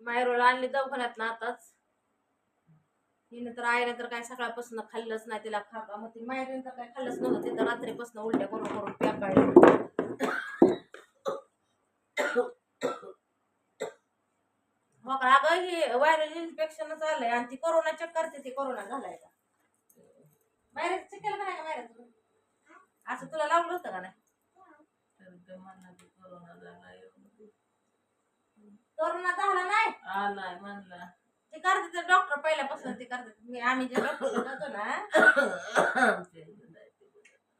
मायरोला आणली दवाखान्यात ना आताच. हिने तर आईने तर काय सकाळपासून खाल्लंच नाही तिला खा का मग ती मायरीने तर काय खाल्लंच नव्हतं तिथं रात्रीपासून उलट्या करून करून प्याकाळली हो का अगं हे व्हायरल इन्फेक्शनच आलंय आणि ती कोरोना चेक करते ती कोरोना झालाय का? बाहेर चेक केलं का नाही का बाहेर असं तुला लावलं होतं का नाही? तर ते म्हणला की कोरोना झाला एवढं. कोरोना झाला नाही. आलाय म्हणला. ते करते ते डॉक्टर पहिल्यापासून ते करते मी आम्ही जे डॉक्टर जातो ना.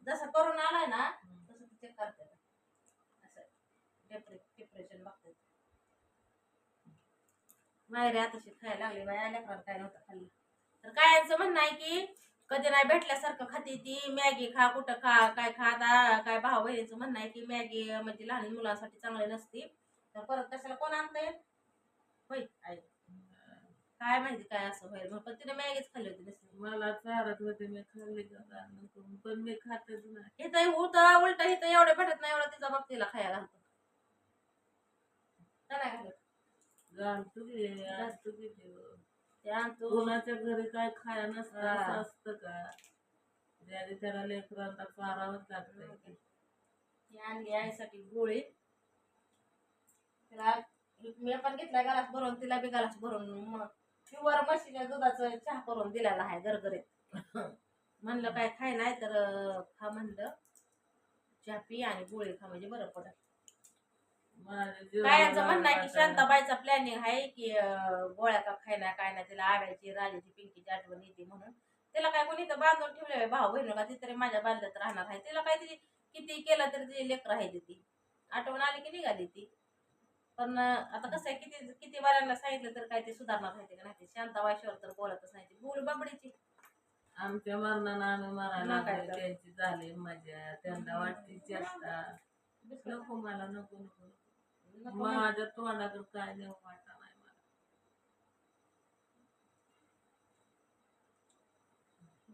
जसं कोरोना आलाय ना तसं ते चेक करते असं डिप्रेशन बघते माहेरी आता खायला लागली बाय लेकराला काय नव्हतं खाल्लं. तर काय यांचं म्हणणं आहे की कधी नाही भेटल्यासारखं खाते ती मॅगी खा कुठं खा काय खा आता काय भाऊ बहिणीचं म्हणणं आहे की मॅगी म्हणजे लहान मुलांसाठी चांगली नसती. तर परत कशाला कोण आणतंय? होय आई. काय माहिती काय असं होईल. पण तिने मॅगीच खाल्ली होती नसती. मला चारत होते मी खाल्ली का काय नको. पण मी खातच नाही. इथं उलट उलट इथं एवढं भेटत नाही एवढं तिचा बाप तिला खायला घालतो. का नाही घालत घालतो की आणतो की देव. ते आणतो. कोणाच्या घरी काय खाया नसतं हा. असं असतं का? ज्याने त्याला लेकरांना चारावंच लागतंय. की. ती आणली आईसाठी गोळी. तिला मी पण घेतला गलास भरून तिला बी गलास भरून. मग प्युअर म्हशीच्या दुधाचं चहा करून दिलेला आहे गरगरीत. म्हणलं काय खाय नाही तर खा म्हणलं. चहा पी आणि गोळी खा म्हणजे बरं पडत माझ्या काय यांचं जीवाला म्हणणं आहे की. शांताबाईचा प्लॅनिंग आहे की गोळ्या का खायला काय नाही तिला आव्याची राजाची पिंकीची आठवण येते म्हणून. तिला काय कोणी तर बांधून ठेवले भाऊ बहिणी का ती तरी माझ्या बांधल्यात राहणार आहे. तिला काय तिची किती केलं तरी तिची लेकर आहे ती आठवण आली की निघाली ती. पण आता कसं आहे किती किती वाऱ्यांना सांगितलं तर काय ते सुधारणार नाही का नाही ते? शांताबाईशिवर तर बोलतच नाही बोल बाबडीची. आमच्या मरणानं आम्ही मरायला काय. त्यांची झाली मजा. त्यांना वाटते चेष्टा. नको मला नको नको. माझ्या तोंडाकडे काय देऊ वाटा नाही मला.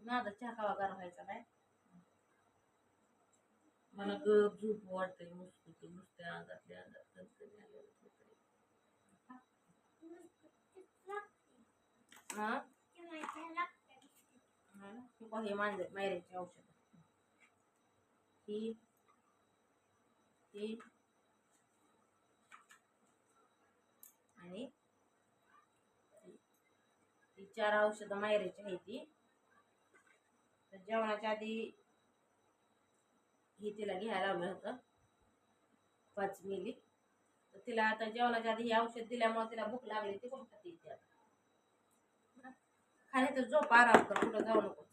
माझा चहा गार व्हायचा काय? मला गप झोप वाटते नुसतं नुसत्या अंगातल्या अंगात हा? हे? मांज मायरेची औषध. ही ही आणि ही. चार औषधं मायरेची आहे ती. तर जेवणाच्या आधी ही तिला घ्यायला लावलं होतं. पाच मिली. तर तिला आता जेवणाच्या आधी हे औषध दिल्यामुळे तिला भूक लागली ती कोण खाते आणि तर झोप आराम कर कुठं जाऊ नको.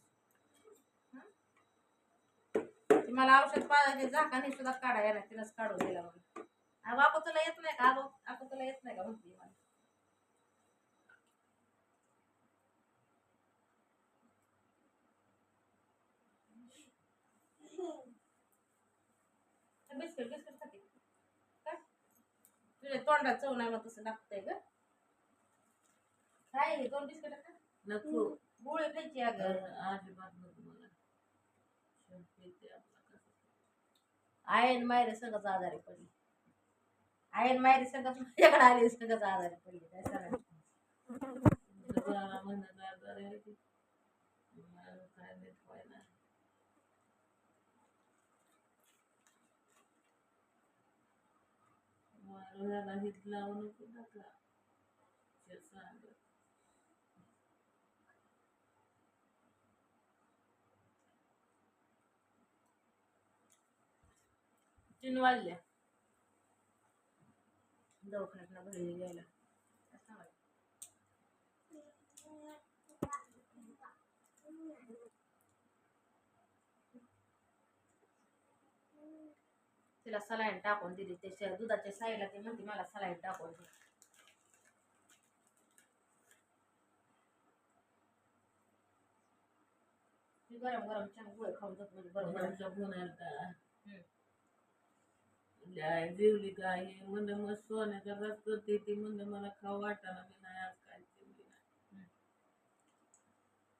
ती मला औषध पाहिजे झाकाने सुद्धा काढा येणार तिलाच काढून दिला मला अगं तुला येत नाही का अगं? आपण तुला येत नाही का म्हणते मला. बिस्किट बिस्किट खाते. काय? तुझ्या तोंडात चव नाही मग तसं लागतंय ग. काय दोन बिस्किट का नको गोळी खायची अगं अजिबात नको मला. आयन मायरे सगळंच आजारी पडली आयन मायरे सगळंच माझ्याकडे आली सगळंच आजारी पडली काय. मला काय नीट व्हायला. वारुळ्याला हित लावू नको नका तीन वाजल्या दवाखान्यात घरी गेला काय सांगायचं? तिला सलाईन टाकून दिली त्याच्या दुधाच्या साईला ती म्हणते मला सलाईन टाकून दे ती गरम गरम चहा गोळे खाऊन जात म्हणजे बरोबर कोणाचा काय जेवली काय हे म्हणलं मग सोन्याचा रस करते ती. म्हणलं मला खाऊ वाटाना मी नाही आज काय जेवली नाही.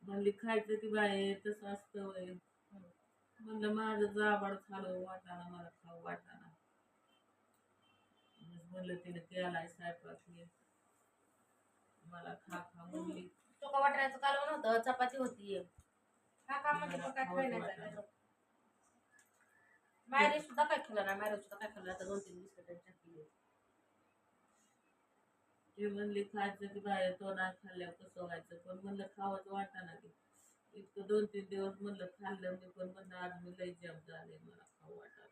म्हणली खायचं की बाय तसं असतं वय म्हणलं माझं जाबाड खालं वाटाना मला खाऊ वाटाना मग म्हणलं तिने केलाय स्वयंपाक हे मला खा खा म्हणली. चोका वाटायचं कालवण होतं? चपाती होती. हा का म्हणजे मग काय खायला मॅरेज सुद्धा काय खाल्लं नाही? मॅरेज सुद्धा काय खाल्लं? आता दोन तीन बिस्किट ते म्हणले खायचं की बाहेर तो नाही खाल्ल्यावर कसं व्हायचं? पण म्हणलं खावंच वाटाना की इतकं दोन तीन दिवस म्हणलं खाल्लं मी पण म्हणलं आज मी लई जाम झाले मला खाऊ वाटाना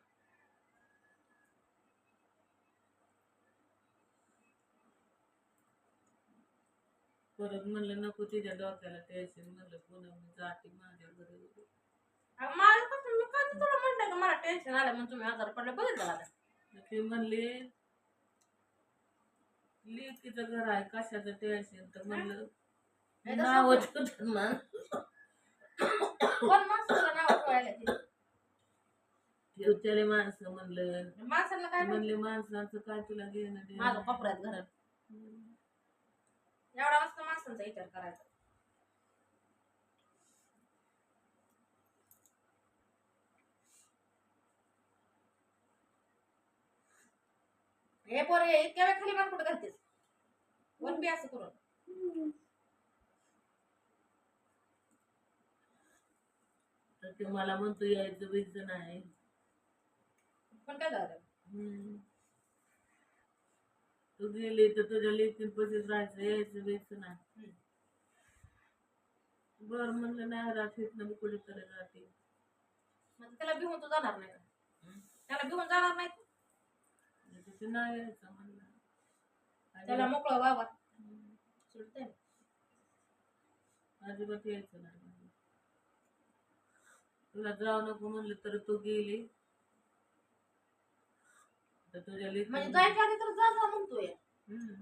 परत म्हणलं नको तिच्या डोक्याला टेन्शन म्हणलं पुन्हा मी जाते माझ्या घरी. मला कसं मी कधी तुला म्हणलं का मला टेन्शन आलं म्हणून तुम्ही आजार पडले बघितलं का आता? ते म्हणले लेकीचं घर आहे कशाचं टेन्शन तर म्हणलं नाही तर नाव कोण माणसाला नाव ठेवायला ते? ठेवतेले माणसं म्हणलं माणसाला काय माहिती? म्हणले माणसांचं काय तुला घेणं देणं? माझं कपड्यात घर हम्म. एवढा वाजता माणसांचा विचार करायचा हे पोरे इतक्या वेळ खाली मान कुठं घालतेस वन बी असं करून तर ते मला म्हणतो यायचं बियचं नाही पण काय झालं हम्म. तू गेली तर तुझ्या लेकीन पशीच राहायचं यायचं बियचं नाही. बर म्हणलं नाही राहत इथनं मी कुठेतरी राहते मग त्याला भिवून तू जाणार नाही का. त्याला भिवून जाणार नाही तू? तिथे नाही यायचं म्हणलं त्याला मोकळं वावा हम्म. सुटतंय अजिबात यायचं नाही. तुला जाऊ नको म्हणलं तर तू गेली तर तुझ्या म्हणजे लेकीन जायच्या आधी तर जा जा म्हणतोय हम्म.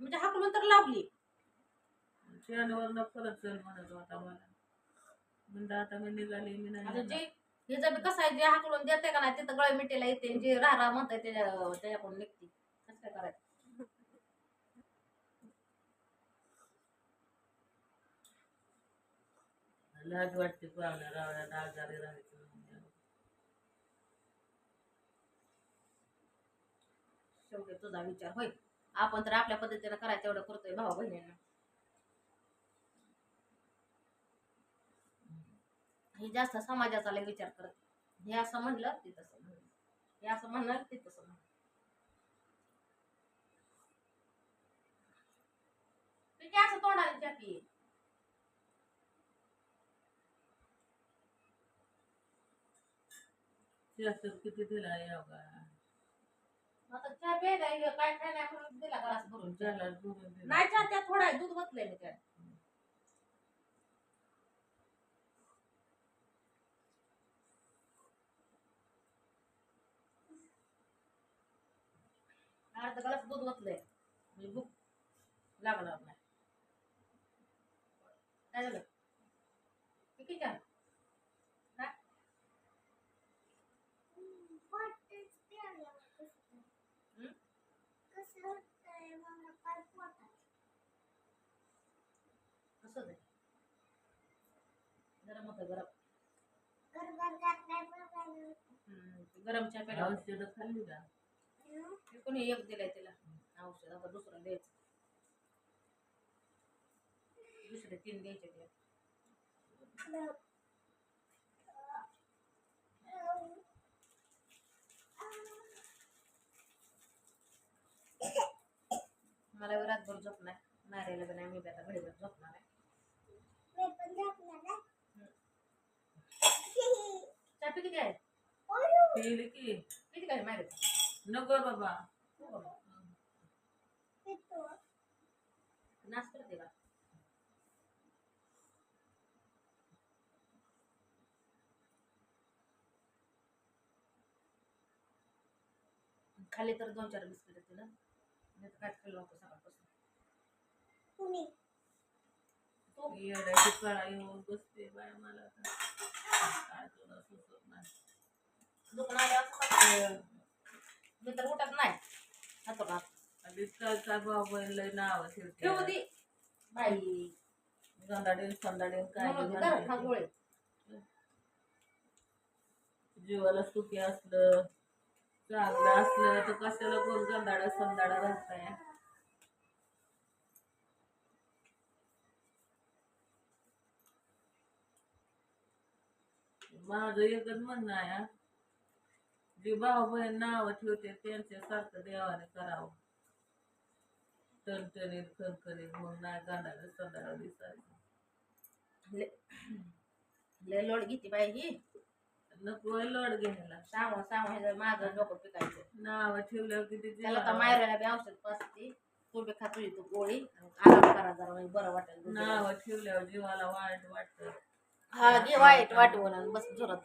म्हणजे हाकलून तर लावली शनिवारनं परत चल म्हणत होता मला म्हणलं आता मी निघाली मी नाही आता येणार. जे हे जर कसं आहे जे हाकलून देते का नाही तिथं गळ मिटेला येते जे राह राह म्हणताय त्याच्या त्याच्याकडून निघते. कसं काय करायचं? लाज वाटते पाहुण्या रावण्यात आजारी राहायचं शेवटी तुझा विचार होय आपण तर आपल्या पद्धतीने करायचं एवढं करतोय भाऊ बहिणींना हे जास्त समाजाचा विचार करत हे असं म्हणलं ते तसं म्हणलं. हे असं म्हणणार ते तसं म्हणलं. ते असं तोंडाने चाकी जास्त किती दिला आता चहा प्यायला काय काय नाही दिला ग्लास भरून. नाही चहा त्यात थोडा दूध बसलंय मी अर्धा ग्लास दूध बसलंय म्हणजे भूक लागणार नाही. काय झालं? कसं आहे गरम होतं गरम. हम्म, गरम चहा प्यायला औषधं खाल्ली का? कोणी एक दिलंय तिला. औषध आता दुसरं द्यायचं. दुसरे तीन द्यायचे तिला मला रातभर झोप नाही नारायला मी बी आता घडीभर झोपणार आहे. चहा किती आहे? किती काय मारे नको बाबा. नाच करते का? खाली तर दोन चार बिस्किट येते ना. नाही तर काय खाल्लं होतं सकाळपासून. येड्याची कळा येऊन बसते बाय मला आता. काय तुला सुचत नाही दुकान आल्यावर मी तर उठत नाही. नाव जीवाला सुखी असल चांगलं असलं तर कशाला कोण गंधाडा संदाडा राहताय? माझं एकच म्हणणं आहे जे भाऊ बहीण नाव ठेवते त्यांच्यासारखं देवाने करावं. टणटणीत खणखणीत मग नाही गाणारं दिसायचं लय लोड घेते बाई ही. नको लोड घ्यायला. सांगून सांगून ह्याचं माझं डोकं पिकायचं. नाव ठेवल्यावर किती त्याला तर मायराला बी औषध पाजते. तू बी खातो तू गोळी. आराम करा जरा म्हणजे बरं वाटेल नाव ठेवल्यावर जीवाला वाईट वाटत. हा घे वाईट वाटवून आणि बस जोरात.